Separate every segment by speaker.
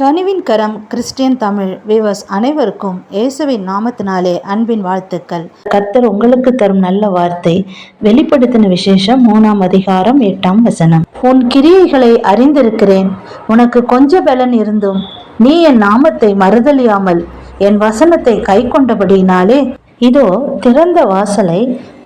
Speaker 1: கனிவின் கரம் கிறிஸ்டியன் தமிழ் விவஸ் அனைவருக்கும் இயேசுவின் நாமத்தினாலே அன்பின் வாழ்த்துக்கள். கர்த்தர் உங்களுக்கு தரும் நல்ல வார்த்தை வெளிப்படுத்தின விசேஷம் மூணாம் அதிகாரம் எட்டாம் வசனம். உன் கிரியைகளை அறிந்திருக்கிறேன் உனக்கு கொஞ்ச பலன் இருந்தும் நீ என் நாமத்தை மறுதலியாமல் என் வசனத்தை கை கொண்டபடியினாலே இதோ திறந்த வாசலை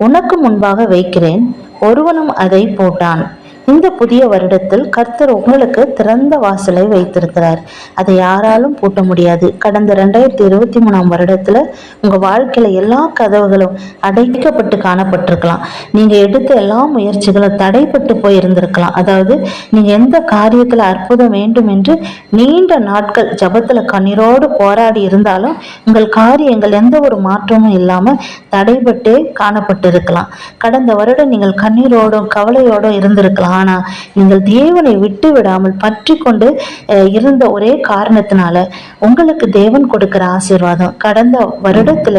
Speaker 1: உனக்கு முன்பாக வைக்கிறேன் ஒருவனும் அதை போட்டான். இந்த புதிய வருடத்தில் கர்த்தர் உங்களுக்கு திறந்த வாசலை வைத்திருக்கிறார். அதை யாராலும் பூட்ட முடியாது. கடந்த ரெண்டாயிரத்தி இருபத்தி மூணாம் வருடத்துல உங்க வாழ்க்கையில எல்லா கதவுகளும் அடைக்கப்பட்டு காணப்பட்டிருக்கலாம். நீங்க எடுத்த எல்லா முயற்சிகளும் தடைப்பட்டு போயிருந்திருக்கலாம். அதாவது நீங்க எந்த காரியத்துல அற்புதம் வேண்டும் என்று நீண்ட நாட்கள் ஜபத்துல கண்ணீரோடு போராடி இருந்தாலும் உங்கள் காரியங்கள் எந்த ஒரு மாற்றமும் இல்லாம தடைபட்டே காணப்பட்டிருக்கலாம். கடந்த வருடம் நீங்கள் கண்ணீரோடும் கவலையோடும் இருந்திருக்கலாம். ஆனா நீங்கள் தேவனை விட்டு விடாமல் பற்றி கொண்டு இருந்த ஒரே காரணத்தினால உங்களுக்கு தேவன் கொடுக்கிற ஆசீர்வாதம். கடந்த வருடத்துல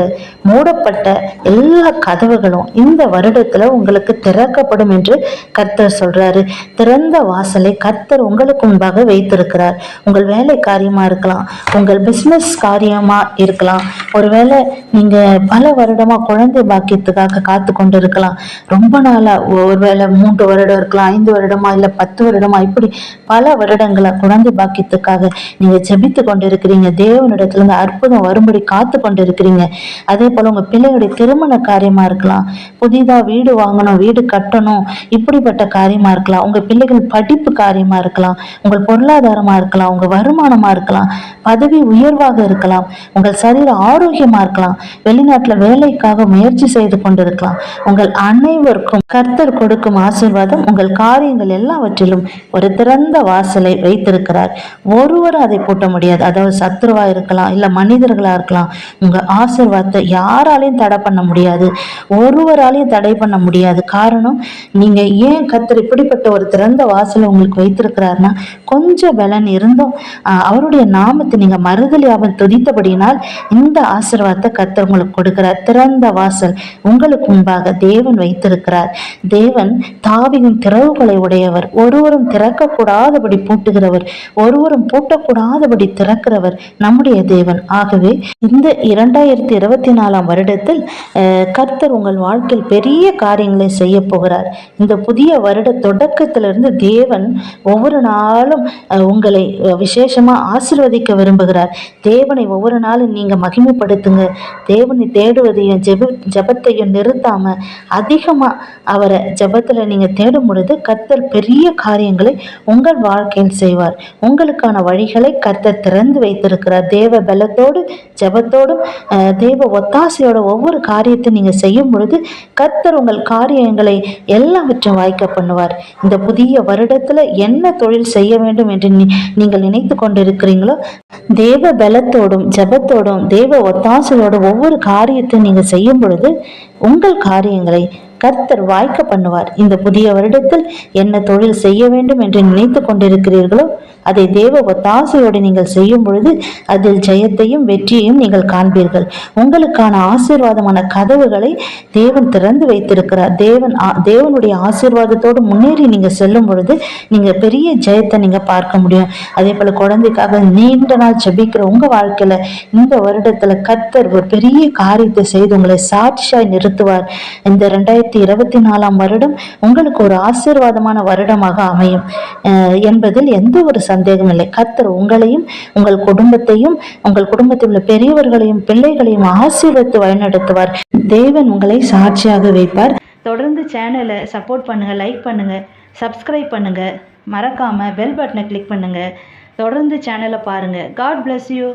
Speaker 1: மூடப்பட்ட எல்லா கதவுகளும் இந்த வருடத்துல உங்களுக்கு திறக்கப்படும் என்று கர்த்தர் சொல்றாரு. திறந்த வாசலை கர்த்தர் உங்களுக்கு முன்பாக வைத்திருக்கிறார். உங்கள் வேலை காரியமா இருக்கலாம் உங்கள் பிசினஸ் காரியமா இருக்கலாம். ஒருவேளை நீங்க பல வருடமா குழந்தை பாக்கியத்துக்காக காத்து கொண்டு இருக்கலாம் ரொம்ப நாளா ஒருவேளை மூன்று வருடம் இருக்கலாம் ஐந்து வருடமா இல்ல பத்து வருடமா இப்படி பல வருடங்களா குழந்தை பாக்கியத்துக்காக நீங்க ஜெபித்து கொண்டிருக்கிறீங்க. தேவனிடத்துல இருந்து அற்புதம் வரும்படி காத்து கொண்டிருக்கிறீங்க. அதே போல உங்க பிள்ளையுடைய திருமண காரியமா இருக்கலாம். புதிதா வீடு வாங்கணும் வீடு கட்டணும் இப்படிப்பட்ட காரியமா இருக்கலாம். உங்க பிள்ளைகள் படிப்பு காரியமா இருக்கலாம். உங்கள் பொருளாதாரமா இருக்கலாம். உங்க வருமானமா இருக்கலாம். பதவி உயர்வாக இருக்கலாம். உங்கள் சரீர ஆரோக்கியமா இருக்கலாம். வெளிநாட்டுல வேலைக்காக முயற்சி செய்து கொண்டிருக்கலாம். உங்கள் அனைவருக்கும் கர்த்தர் கொடுக்கும் ஆசீர்வாதம் உங்கள் காரியங்கள் எல்லாவற்றிலும் ஒரு திறந்த வாசலை வைத்திருக்கிறார். ஒருவர் அதை பூட்ட முடியாது. அதாவது சத்ருவா இருக்கலாம் இல்ல மனிதர்களா இருக்கலாம் உங்க ஆசீர்வாதத்தை யாராலையும் தடை பண்ண முடியாது. ஒருவராலையும் தடை பண்ண முடியாது. காரணம் நீங்க ஏன் கத்தர் இப்படிப்பட்ட ஒரு திறந்த வாசலை உங்களுக்கு வைத்திருக்கிறாருன்னா கொஞ்சம் பலன் இருந்தும் அவருடைய நாமத்தை நீங்க மறுதலியாமல் துதித்தபடியினால் இந்த ஆசிர்வாதத்தை கத்தர் உங்களுக்கு கொடுக்கிறார். திறந்த வாசல் உங்களுக்கு முன்பாக தேவன் வைத்திருக்கிறார். தேவன் தாவியின் திறவுகள் உடையவர் ஒருவரும் திறக்கக்கூடாதபடி பூட்டுகிறவர். ஒருவரும் பூட்டக்கூடாதபடி திறக்கிறவர் நம்முடைய தேவன். ஆகவே இந்த இரண்டாயிரத்தி இருபத்தி நாலாம் வருடத்தில் கர்த்தர் உங்கள் வாழ்க்கையில் பெரிய காரியங்களை செய்ய போகிறார். இந்த புதிய வருட தொடக்கத்திலிருந்து தேவன் ஒவ்வொரு நாளும் உங்களை விசேஷமாக ஆசிர்வதிக்க விரும்புகிறார். தேவனை ஒவ்வொரு நாளும் நீங்கள் மகிமைப்படுத்துங்க. தேவனை தேடுவதையும் ஜெப ஜபத்தையும் நிறுத்தாமல் அதிகமாக அவரை ஜபத்தில் நீங்கள் தேடும் பொழுது கர்த்தர் பெரிய காரியங்களை உங்கள் வாழ்க்கையில் செய்வார். உங்களுக்கான வழிகளை கர்த்தர் திறந்து வைத்திருக்கிறார். தேவ பலத்தோடு ஜெபத்தோடும் தேவ ஒத்தாசையோட ஒவ்வொரு காரியத்தை நீங்க செய்யும் பொழுது கர்த்தர் உங்கள் காரியங்களை எல்லாவற்றையும் வாய்க்க பண்ணுவார். இந்த புதிய வருடத்துல என்ன தொழில் செய்ய வேண்டும் என்று நீங்கள் நினைத்து கொண்டிருக்கிறீங்களோ தேவ பலத்தோடும் ஜெபத்தோடும் தேவ ஒத்தாசையோட ஒவ்வொரு காரியத்தையும் நீங்க செய்யும் பொழுது உங்கள் காரியங்களை கர்த்தர் வாய்க்க பண்ணுவார். இந்த புதிய வருடத்தில் என்ன தொழில் செய்ய வேண்டும் என்று நினைத்து கொண்டிருக்கிறீர்களோ அதை தேவ ஒத்தாசையோடு நீங்கள் செய்யும் பொழுது அதில் ஜெயத்தையும் வெற்றியையும் நீங்கள் காண்பீர்கள். உங்களுக்கான ஆசீர்வாதமான கதவுகளை தேவன் திறந்து வைத்திருக்கிறார். தேவன் ஆ- தேவனுடைய ஆசீர்வாதத்தோடு முன்னேறி நீங்க செல்லும் பொழுது நீங்க பெரிய ஜெயத்தை நீங்க பார்க்க முடியும். அதே போல குழந்தைக்காக நீண்ட நாள் ஜபிக்கிற உங்க வாழ்க்கையில இந்த வருடத்துல கர்த்தர் ஒரு பெரிய காரியத்தை செய்து உங்களை சாட்சியாய் நிறுத்துவார். இந்த ரெண்டாயிரத்தி இருபத்தி நாலாம் வருடம் உங்களுக்கு ஒரு ஆசீர்வாதமான வருடமாக அமையும். என்பதில் எந்த ஒரு சந்தேகம் இல்லை. கத்தர் உங்களையும் உங்கள் குடும்பத்தையும் உங்கள் குடும்பத்தில் உள்ள பெரியவர்களையும் பிள்ளைகளையும் ஆசீர்வத்து வழிநடத்துவார். தேவன் உங்களை சாட்சியாக வைப்பார். தொடர்ந்து சேனலை சப்போர்ட் பண்ணுங்க லைக் பண்ணுங்க சப்ஸ்கிரைப் பண்ணுங்க. மறக்காம பெல் பட்டனை கிளிக் பண்ணுங்க. தொடர்ந்து சேனலை பாருங்க. God bless you